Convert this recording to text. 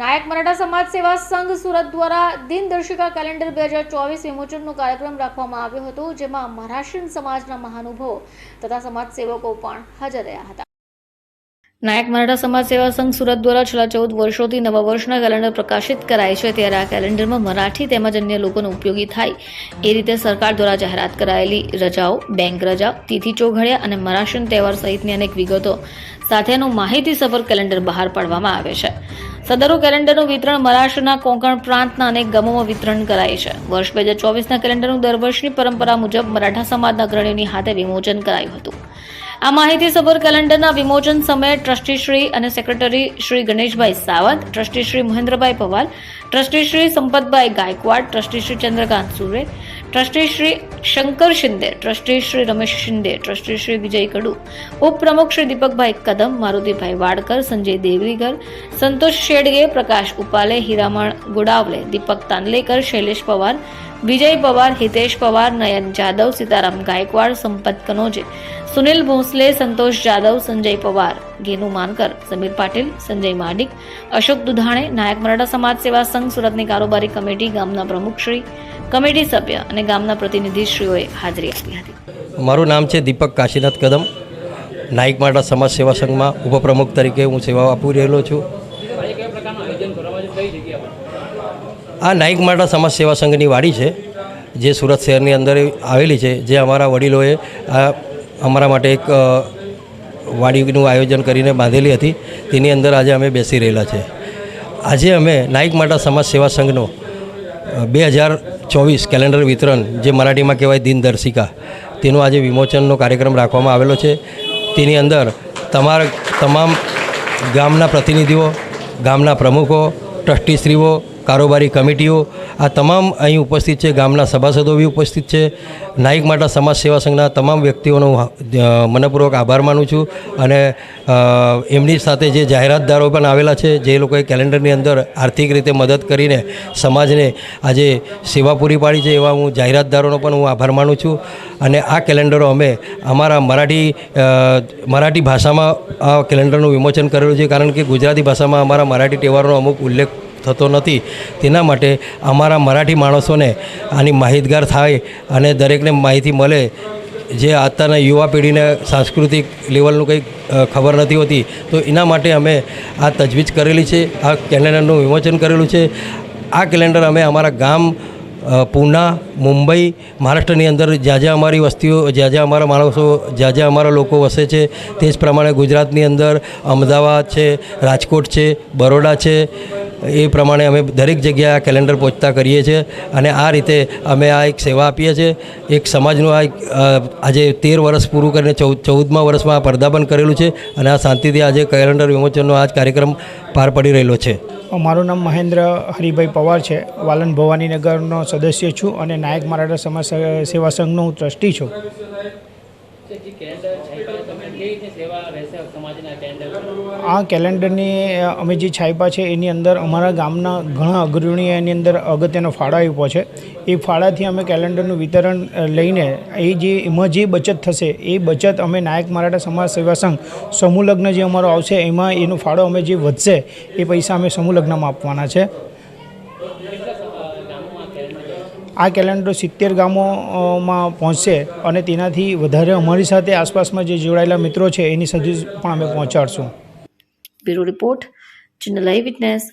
નાયક મરાઠા સમાજ સેવા સંઘ સુરત દ્વારા દિનદર્શિકા કેલેન્ડર બે હજાર ચોવીસ વિમોચનનો કાર્યક્રમ રાખવામાં આવ્યો હતો, જેમાં મહારાષ્ટ્રીયન સમાજના મહાનુભાવો તથા સમાજસેવકો પણ હાજર રહ્યા હતા. નાયક મરાઠા સમાજ સેવા સંઘ સુરત દ્વારા છેલ્લા ચૌદ વર્ષોથી નવા વર્ષના કેલેન્ડર પ્રકાશિત કરાય છે, ત્યારે આ કેલેન્ડરમાં મરાઠી તેમજ અન્ય લોકોનો ઉપયોગી થાય. એ રીતે સરકાર દ્વારા જાહેરાત કરાયેલી રજાઓ, બેંક રજા, તિથિ ચોઘડિયા અને મરાઠીયન તહેવાર સહિતની અનેક વિગતો સાથેનું માહિતી સફર કેલેન્ડર બહાર પાડવામાં આવે છે. સદરો કેલેન્ડરનું વિતરણ મહારાષ્ટ્રના કોંકણ પ્રાંતના અનેક ગામોમાં વિતરણ કરાય છે. વર્ષ બે હજાર ચોવીસના કેલેન્ડરનું દર વર્ષની પરંપરા મુજબ મરાઠા સમાજના અગ્રણીઓની હાથે વિમોચન કરાયું હતું. આ માહિતી સભર કેલેન્ડરના વિમોચન સમયે ટ્રસ્ટી શ્રી અને secretary Shri Ganeshbhai Sawant, trustee Shri Mahendrabhai Pawar, trustee Shri Sampatbhai Gaikwad, trustee Shri Chandrakant Sure, trustee Shri Shankar Shinde, trustee Shri Ramesh Shinde, trustee Shri Vijay Kadu, ઉપપ્રમુખ શ્રી દીપકભાઈ કદમ, મારુતિભાઈ વાડકર, સંજય દેવરીગર, સંતોષ શેડગે, પ્રકાશ ઉપાલે, હીરામણ ગુડાવલે, દીપક તાંદલેકર શૈલેષ પવાર વિજય પવાર, હિતેશ પવાર, નયન જાદવ, સીતારામ ગાયકવાડ, સંપત કનોજે, સુનિલ ભોંસલે, સંતોષ જાદવ, સંજય પવાર, ગેનુ માનકર, સમીર પાટીલ, સંજય માડિક, અશોક દુધાણે, નાયક મરાઠા સમાજ સેવા સંઘ, સુરતની કારોબારી કમિટી, ગામના પ્રમુખશ્રી કમિટી સભ્ય અને ગામના પ્રતિનિધિશ્રીઓએ હાજરી આપી હતી. મારું નામ છે દીપક કાશીનાથ કદમ, નાયક મરાઠા સમાજ સેવા સંઘમાં ઉપપ્રમુખ તરીકે હું સેવા આપી રહેલો છું. આ નાયક માટા સમાજ સેવા સંઘની વાડી છે, જે સુરત શહેરની અંદર આવેલી છે, જે અમારા વડીલોએ આ અમારા માટે એક વાડીનું આયોજન કરીને બાંધેલી હતી. તેની અંદર આજે અમે બેસી રહેલા છે. આજે અમે નાયક માટા સમાજ સેવા સંઘનો બે હજાર ચોવીસ કેલેન્ડર વિતરણ, જે મરાઠીમાં કહેવાય દિનદર્શિકા તેનો આજે વિમોચનનો કાર્યક્રમ રાખવામાં આવેલો છે. તેની અંદર તમારા, તમામ ગામના પ્રતિનિધિઓ, ગામના પ્રમુખો ટ્રસ્ટીશ્રીઓ કારોબારી કમિટીઓ, આ તમામ અહીં ઉપસ્થિત છે, ગામના સભાસદો બી ઉપસ્થિત છે, નાયક માટા સમાજ સેવા સંઘના તમામ વ્યક્તિઓનો મનપૂર્વક આભાર માનું છું અને એમની સાથે જે જાહેરાતદારો પણ આવેલા છે, જે લોકોએ કેલેન્ડરની અંદર આર્થિક રીતે મદદ કરીને સમાજને આજે સેવા પૂરી પાડી છે એવા હું જાહેરાતદારોનો પણ હું આભાર માનું છું. અને આ કેલેન્ડરો અમે અમારા મરાઠી મરાઠી ભાષામાં આ કેલેન્ડરનું વિમોચન કરેલું છે, કારણ કે ગુજરાતી ભાષામાં અમારા મરાઠી તહેવારનો અમુક ઉલ્લેખ થતો નથી. તેના માટે અમારા મરાઠી માણસોને આની માહિતગાર થાય અને દરેકને માહિતી મળે. જે અત્યારના યુવા પેઢીને સાંસ્કૃતિક લેવલનું કંઈ ખબર નથી હોતી, તો એના માટે અમે આ તજવીજ કરેલી છે, આ કેલેન્ડરનું વિમોચન કરેલું છે. આ કેલેન્ડર અમે અમારા ગામ પૂના, મુંબઈ, મહારાષ્ટ્રની અંદર જ્યાં જ્યાં અમારી વસ્તીઓ, જ્યાં જ્યાં અમારા માણસો, જ્યાં જ્યાં અમારા લોકો વસે છે, તે જ પ્રમાણે ગુજરાતની અંદર અમદાવાદ છે, રાજકોટ છે, બરોડા છે એ પ્રમાણે અમે દરેક જગ્યાએ આ કેલેન્ડર પહોંચતા કરીએ છીએ અને આ રીતે અમે આ એક સેવા આપીએ છીએ. એક સમાજનું આ એક આજે તેર વર્ષ પૂરું કરીને ચૌદ, ચૌદમા વર્ષમાં આ પર્દાપન કરેલું છે અને આ શાંતિથી આજે કેલેન્ડર વિમોચનનો આ જ કાર્યક્રમ પાર પડી રહેલો છે. મારું નામ મહેન્દ્ર હરિભાઈ પવાર છે. વાલન ભવાનીનગરનો સદસ્ય છું અને નાયક મરાઠા સમાજ સેવા સંઘનો હું ટ્રસ્ટી છું. આ કેલેન્ડરની અમે જે છાપ્યા છે એની અંદર અમારા ગામના ઘણા અગ્રણીઓ એની અંદર અગત્યનો ફાળો આપ્યો છે. એ ફાળાથી અમે કેલેન્ડરનું વિતરણ લઈને એ જે એમાં જે બચત થશે એ બચત અમે નાયક મરાઠા સમાજ સેવા સંઘ સમૂહ લગ્ન જે અમારો આવશે એમાં એનો ફાળો અમે જે વધશે એ પૈસા અમે સમૂહ લગ્નમાં આપવાના છે. આ કેલેન્ડર સિત્તેર ગામોમાં પહોંચશે અને તેનાથી વધારે અમારી સાથે આસપાસમાં જે જોડાયેલા મિત્રો છે, એની સુધી પણ અમે પહોંચાડશું. Bureau report, channel I Witness